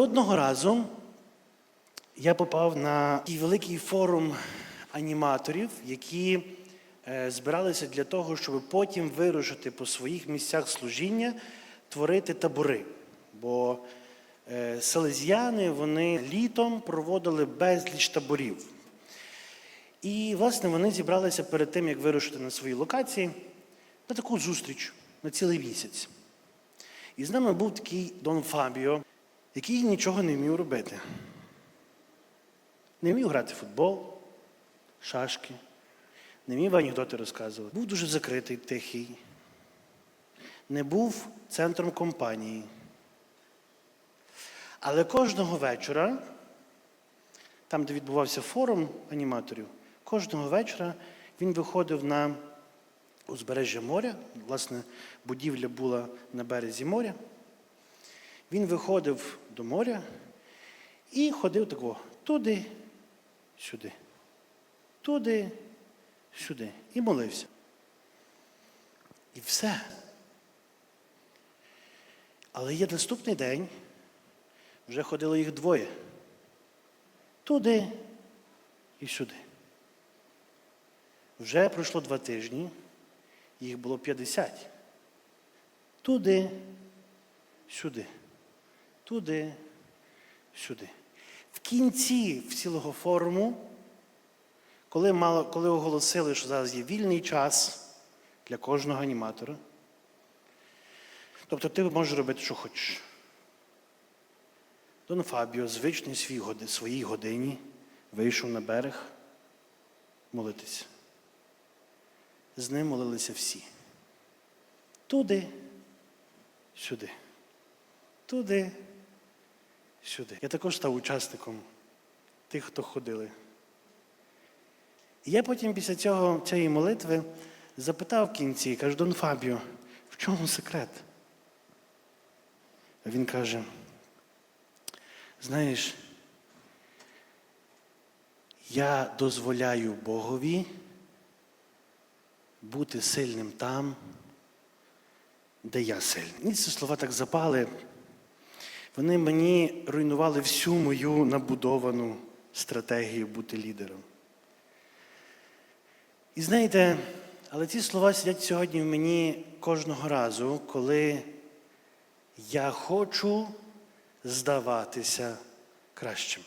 Одного разу я попав на такий великий форум аніматорів, які е, збиралися для того, щоб потім вирушити по своїх місцях служіння, творити табори. Бо е, селезіяни вони літом проводили безліч таборів. І, власне, вони зібралися перед тим, як вирушити на свої локації, на таку зустріч на цілий місяць. І з нами був такий Дон Фабіо, який нічого не вмів робити. Не вмів грати в футбол, шашки, не вмів анекдоти розказувати. Був дуже закритий, тихий, не був центром компанії. Але кожного вечора, там, де відбувався форум аніматорів, кожного вечора він виходив на узбережжя моря. Власне, будівля була на березі моря. Він виходив до моря і ходив тако туди, сюди, туди, сюди. І молився. І все. Але є наступний день, вже ходило їх двоє. Туди і сюди. Вже пройшло два тижні, їх було 50. Туди, сюди, туди, сюди. В кінці цілого форуму, коли, мало, коли оголосили, що зараз є вільний час для кожного аніматора, тобто ти можеш робити, що хочеш. Дон Фабіо, звичний свій, своїй годині, вийшов на берег молитися. З ним молилися всі. Туди, сюди. Туди, сюди. Я також став учасником тих, хто ходили. І я потім після цього, цієї молитви запитав в кінці, кажу, Дон Фабіо, в чому секрет? А він каже, знаєш, я дозволяю Богові бути сильним там, де я сильний. Мені ці слова так запали. Вони мені руйнували всю мою набудовану стратегію бути лідером. І знаєте, але ці слова сидять сьогодні в мені кожного разу, коли я хочу здаватися кращим.